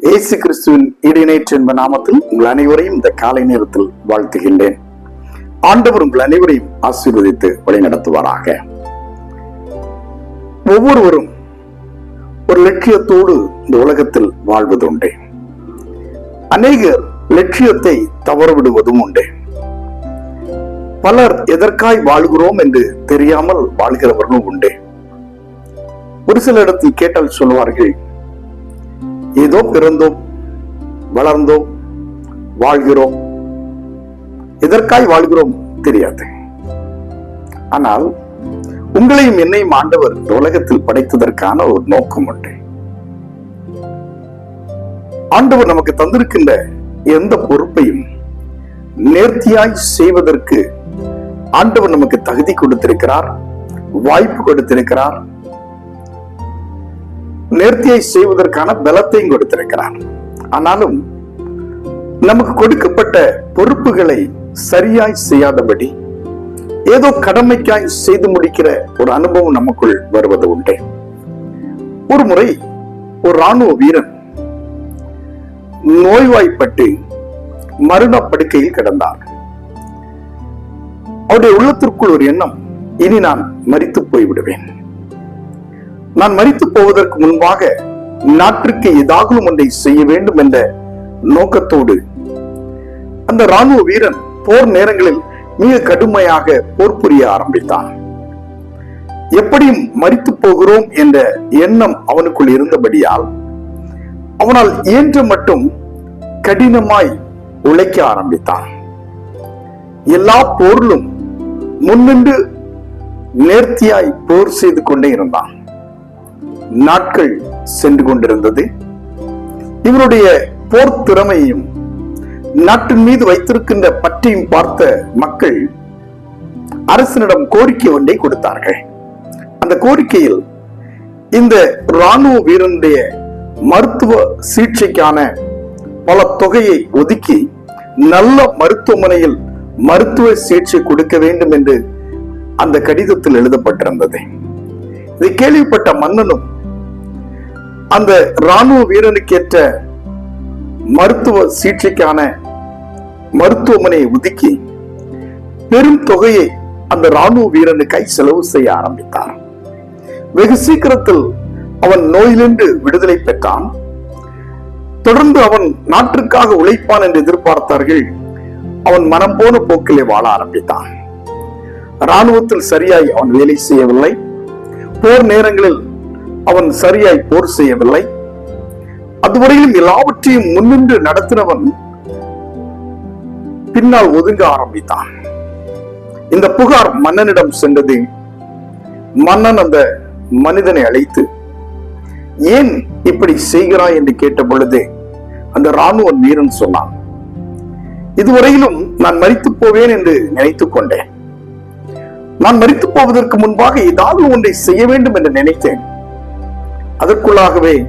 இயேசு கிறிஸ்துவின் இடைநேற்று என்ப நாமத்தில் உங்கள் அனைவரையும் இந்த காலை நேரத்தில் வாழ்த்துகின்றேன். ஆண்டவர் உங்கள் அனைவரையும் ஆசீர்வதித்து வழிநடத்துவாராக. ஒவ்வொருவரும் ஒரு லட்சியத்தோடு இந்த உலகத்தில் வாழ்வதுண்டு அநேகர் லட்சியத்தை தவறவிடுவதும் உண்டு. பலர் எதற்காய் வாழ்கிறோம் என்று தெரியாமல் வாழ்கிறவர்களும் உண்டு. ஒரு சில இடத்தில் கேட்டால் சொல்வார்கள் ஏதோ பிறந்தோம் வளர்ந்தோம் வாழ்கிறோம். எதற்காய் வாழ்கிறோம் தெரியாது. ஆனால் உங்களையும் என்னையும் ஆண்டவர் உலகத்தில் படைத்ததற்கான ஒரு நோக்கம் உண்டு. ஆண்டவர் நமக்கு தந்திருக்கின்ற எந்த பொறுப்பையும் நேர்த்தியாய் செய்வதற்கு ஆண்டவர் நமக்கு தகுதி கொடுத்திருக்கிறார் வாய்ப்பு கொடுத்திருக்கிறார் நேர்த்தியை செய்வதற்கான பலத்தையும் கொடுத்திருக்கிறார். ஆனாலும் நமக்கு கொடுக்கப்பட்ட பொறுப்புகளை சரியாய் செய்யாதபடி ஏதோ கடமைக்காய் செய்து முடிக்கிற ஒரு அனுபவம் நமக்குள் வருவது உண்டு. ஒரு முறை ஒரு ராணுவ வீரன் நோய்வாய்ப்பட்டு மரண படுக்கையில் கிடந்தார். அவருடைய உள்ளத்திற்குள் ஒரு எண்ணம் இனி நான் மறித்து போய்விடுவேன். நான் மறித்து போவதற்கு முன்பாக நாட்டிற்கு ஏதாவது ஒன்றை செய்ய வேண்டும் என்ற நோக்கத்தோடு அந்த ராணுவ வீரன் போர் நேரங்களில் மிக கடுமையாக போர் புரிய ஆரம்பித்தான். எப்படியும் மறித்து போகிறோம் என்ற எண்ணம் அவனுக்குள் இருந்தபடியால் அவனால் இயன்ற மட்டும் கடினமாய் உழைக்க ஆரம்பித்தான். எல்லா போரிலும் முன்னின்று நேர்த்தியாய் போர் செய்து கொண்டே இருந்தான். நாட்கள் சென்று கொண்டிருந்தது. இவருடைய போர் திறமையும் நாட்டின் மீது வைத்திருக்கின்ற பற்றையும் பார்த்த மக்கள் அரசனிடம் கோரிக்கை ஒன்றை கொடுத்தார்கள். அந்த கோரிக்கையில் இந்த ராணுவ வீரனுடைய மருத்துவ சிகிச்சைக்கான பல தொகையை ஒதுக்கி நல்ல மருத்துவமனையில் மருத்துவ சிகிச்சை கொடுக்க வேண்டும் என்று அந்த கடிதத்தில் எழுதப்பட்டிருந்தது. இதை கேள்விப்பட்ட மன்னனும் அந்த ராணுவ வீரனுக்கேற்ற மருத்துவ சிகிச்சைக்கான மருத்துவமனையை ஒதுக்கி பெரும் தொகையை அந்த ராணுவ வீரனுக்காய் செலவு செய்ய ஆரம்பித்தார். வெகு சீக்கிரத்தில் அவன் நோயிலிருந்து விடுதலை பெற்றான். தொடர்ந்து அவன் நாட்டிற்காக உழைப்பான் என்று எதிர்பார்த்தார்கள். அவன் மனம் போன போக்கிலே வாழ ஆரம்பித்தான். ராணுவத்தில் சரியாய் அவன் வேலை செய்யவில்லை. போர் நேரங்களில் அவன் சரியாய் போர் செய்யவில்லை. அதுவரையிலும் எல்லாவற்றையும் முன்னின்று நடத்தினவன் பின்னால் ஒதுங்க ஆரம்பித்தான். இந்த புகார் மன்னனிடம் சென்றது. மன்னன் அந்த மனிதனை அழைத்து ஏன் இப்படி செய்கிறாய்? என்று கேட்ட பொழுது அந்த ராணுவ வீரன் சொன்னான் இதுவரையிலும் நான் மறித்து போவேன் என்று நினைத்துக் கொண்டேன். நான் மறித்து போவதற்கு முன்பாக ஏதாவது ஒன்றை செய்ய வேண்டும் என்று நினைத்தேன். அதற்குள்ளாகவே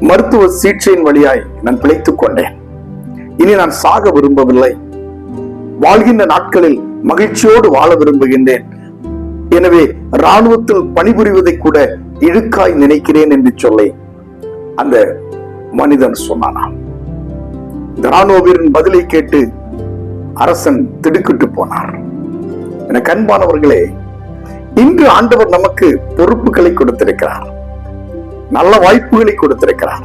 மருத்துவ சிகிச்சையின் வழியாய் நான் பிழைத்துக் கொண்டேன். இனி நான் சாக விரும்பவில்லை. வாழ்கின்ற நாட்களில் மகிழ்ச்சியோடு வாழ விரும்புகின்றேன். எனவே இராணுவத்தில் பணிபுரிவதை கூட இழுக்காய் நினைக்கிறேன் என்று சொல்லி அந்த மனிதன் சொன்னானாம் இந்த ராணுவ பதிலை கேட்டு அரசன் திடுக்கிட்டு போனார். என கண்பானவர்களே இன்று ஆண்டவர் நமக்கு பொறுப்புகளை கொடுத்திருக்கிறார். நல்ல வாய்ப்புகளை கொடுத்திருக்கிறார்.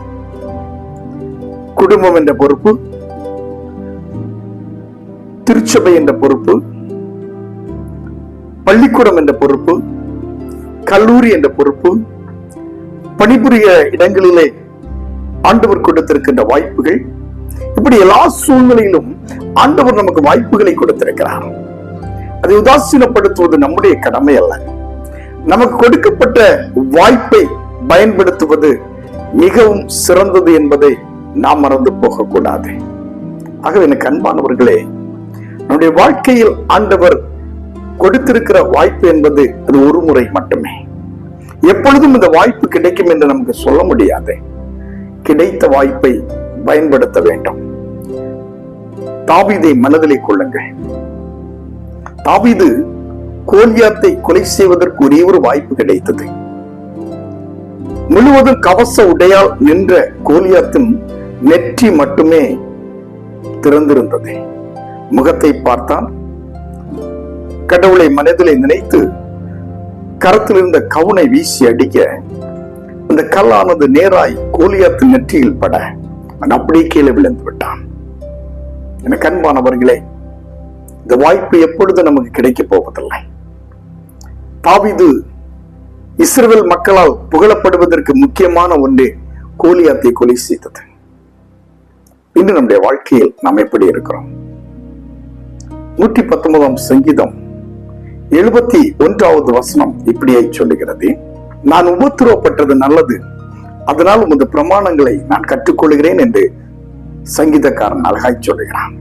குடும்பம் என்ற பொறுப்பு திருச்சபை என்ற பொறுப்பு பள்ளிக்கூடம் என்ற பொறுப்பு கல்லூரி என்ற பொறுப்பு பணிபுரிய இடங்களிலே ஆண்டவர் கொடுத்திருக்கின்ற வாய்ப்புகள் இப்படி எல்லா சூழ்நிலையிலும் ஆண்டவர் நமக்கு வாய்ப்புகளை கொடுத்திருக்கிறார். அதை உதாசீனப்படுத்துவது நம்முடைய கடமை அல்ல. நமக்கு கொடுக்கப்பட்ட வாய்ப்பை பயன்படுத்துவது மிகவும் சிறந்தது என்பதை நாம் மறந்து போகக்கூடாது. ஆகவே எனக்கு அன்பானவர்களே நம்முடைய வாழ்க்கையில் ஆண்டவர் கொடுத்திருக்கிற வாய்ப்பு என்பது அது ஒரு முறை மட்டுமே. எப்பொழுதும் இந்த வாய்ப்பு கிடைக்கும் என்று நமக்கு சொல்ல முடியாது. கிடைத்த வாய்ப்பை பயன்படுத்த வேண்டும். தாவிதை மனதிலே கொள்ளுங்கள். தாவிது கோலியாத்தை கொலை செய்வதற்கு ஒரே ஒரு வாய்ப்பு கிடைத்தது. முழுவதும் கவச உடையால் நின்ற கோலியாத்தின் நெற்றி மட்டுமே திறந்திருந்தது. முகத்தை பார்த்தான். கடவுளை மனதிலே நினைத்து கரத்தில் இருந்த கவுனை வீசி அடிக்க அந்த கல்லானது நேராய் கோலியாத்தின் நெற்றியில் பட அவன் அப்படியே கீழே விழுந்து விட்டான். என கண்பானவர்களே இந்த வாய்ப்பு எப்பொழுது நமக்கு கிடைக்க போவதில்லை. பாவிது இஸ்ரேல் மக்களால் புகழப்படுவதற்கு முக்கியமான ஒன்றே கோலியாத்தை கொலை செய்தது. இன்று நம்முடைய வாழ்க்கையில் நாம் எப்படி இருக்கிறோம்? நூற்றி பத்தொன்பதாம் சங்கீதம் எழுபத்தி ஒன்றாவது வசனம் இப்படியே சொல்லுகிறது. நான் உபத்திரவப்பட்டது நல்லது. அதனால் உமது பிரமாணங்களை நான் கற்றுக்கொள்கிறேன் என்று சங்கீதக்காரன் அழகாய் சொல்லுகிறான்.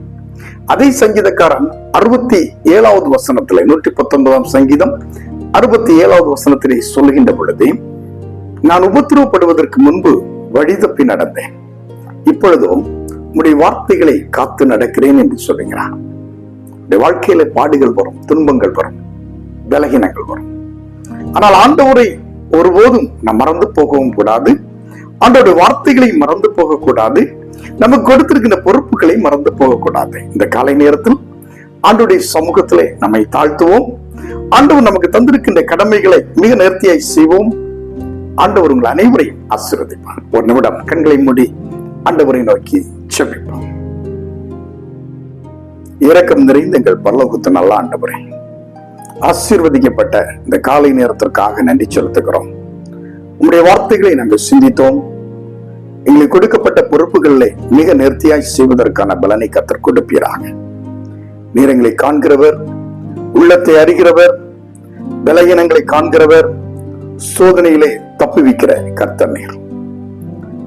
அதே சங்கீதக்காரன் அறுபத்தி ஏழாவது வசனத்துல நூற்றி பத்தொன்பதாம் சங்கீதம் அறுபத்தி ஏழாவது வசனத்திலே சொல்லுகின்ற பொழுது நான் உபத்திரவப்படுவதற்கு முன்பு வழிதப்பி நடந்தேன். இப்பொழுதும் உடைய வார்த்தைகளை காத்து நடக்கிறேன் என்று சொல்லுகிறான் உடைய வாழ்க்கையில பாடுகள் வரும் துன்பங்கள் வரும் பலகீனங்கள் வரும். ஆனால் ஆண்டவரை ஒருபோதும் நாம் மறந்து போகவும் கூடாது. ஆண்டோட வார்த்தைகளை மறந்து போகக்கூடாது நமக்கு கொடுத்திருக்கின்ற பொறுப்புகளை மறந்து போகக்கூடாது இந்த காலை நேரத்தில் ஆண்டுடைய சமூகத்திலே நம்மை தாழ்த்துவோம். ஆண்டவர் நமக்கு தந்திருக்கின்ற கடமைகளை மிக நேர்த்தியாய் செய்வோம். ஆண்டவர் உங்கள் அனைவரையும் ஆசீர்வதிப்பார். ஒரு நிமிடம் கண்களை மூடி ஆண்டவரை நோக்கி செபிப்போம். இரக்கம் நிறைந்த எங்கள் பல்லோகத்து நல்ல ஆண்டவரே ஆசீர்வதிக்கப்பட்ட இந்த காலை நேரத்திற்காக நன்றி செலுத்துகிறோம். உங்களுடைய வார்த்தைகளை நாங்கள் சிந்தித்தோம். எங்களுக்கு கொடுக்கப்பட்ட பொறுப்புகளில் மிக நேர்த்தியாய் செய்வதற்கான பலனை கத்தர் கொடுப்பீராக. நீர் எங்களை காண்கிறவர் உள்ளத்தை அறிகிறவர் விலையினங்களை காண்கிறவர் சோதனையிலே தப்புவிக்கிற கர்த்தர்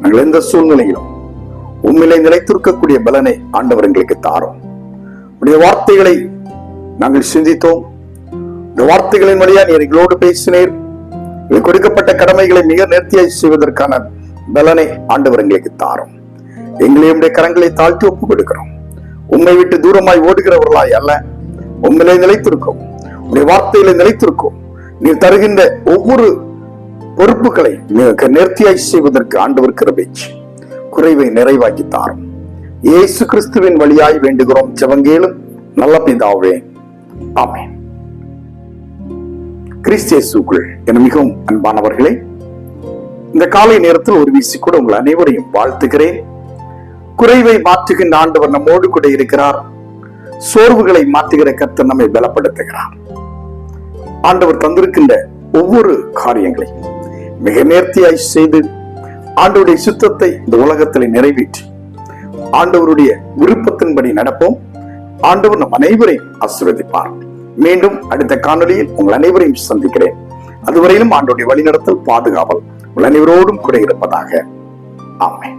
நாங்கள் எந்த சூழ்நிலையிலும் உண்மையிலே நிலைத்திருக்கக்கூடிய பலனை ஆண்டவர் எங்களுக்கு தாரும். உடைய வார்த்தைகளை நாங்கள் சிந்தித்தோம். இந்த வார்த்தைகளின் வழியா நீர் எங்களோடு பேசினீர். கொடுக்கப்பட்ட கடமைகளை மிக நேர்த்தியாய் செய்வதற்கான பலனை ஆண்டவர் எங்களுக்கு தாரும். எங்களையும் உடைய கரங்களை தாழ்த்தி ஒப்புக் கொடுக்கிறோம். உண்மை விட்டு தூரமாய் ஓடுகிறவர்களாய் அல்ல. உண்மையிலே நிலைத்திருக்கும். உடைய வார்த்தையில நிலைத்திருக்கும். நீ தருகின்ற ஒவ்வொரு பொறுப்புகளை மிக நேர்த்தியாய் செய்வதற்கு ஆண்டவர் கிருபேச்சு குறைவை நிறைவாக்கி தாரும். இயேசு கிறிஸ்துவின் வழியாய் வேண்டுகிறோம். ஜெவங்கேலும் நல்ல பிதாவே. ஆமேன். கிறிஸ்தேசுக்குள் என மிகவும் அன்பானவர்களே இந்த காலை நேரத்தில் ஒரு வீசி கூட உங்கள் அனைவரையும் வாழ்த்துகிறேன். குறைவை மாற்றுகின்ற ஆண்டவர் நம்மோடு கூட இருக்கிறார். சோர்வுகளை மாற்றுகிற கர்த்தர் நம்மை பலப்படுத்துகிறார். ஆண்டவர் தந்திருக்கின்ற ஒவ்வொரு காரியங்களையும் மிக நேர்த்தியாய் செய்து ஆண்டவருடைய சுத்தத்தை இந்த உலகத்தில் நிறைவேற்றி ஆண்டவருடைய விருப்பத்தின்படி நடப்போம். ஆண்டவர் நம் அனைவரையும் ஆசீர்வதிப்பார். மீண்டும் அடுத்த காணொலியில் உங்கள் அனைவரையும் சந்திக்கிறேன். அதுவரையிலும் ஆண்டோடைய வழிநடத்தல் பாதுகாவல் உங்கள் அனைவரோடும் கூட இருப்பதாக. ஆமேன்.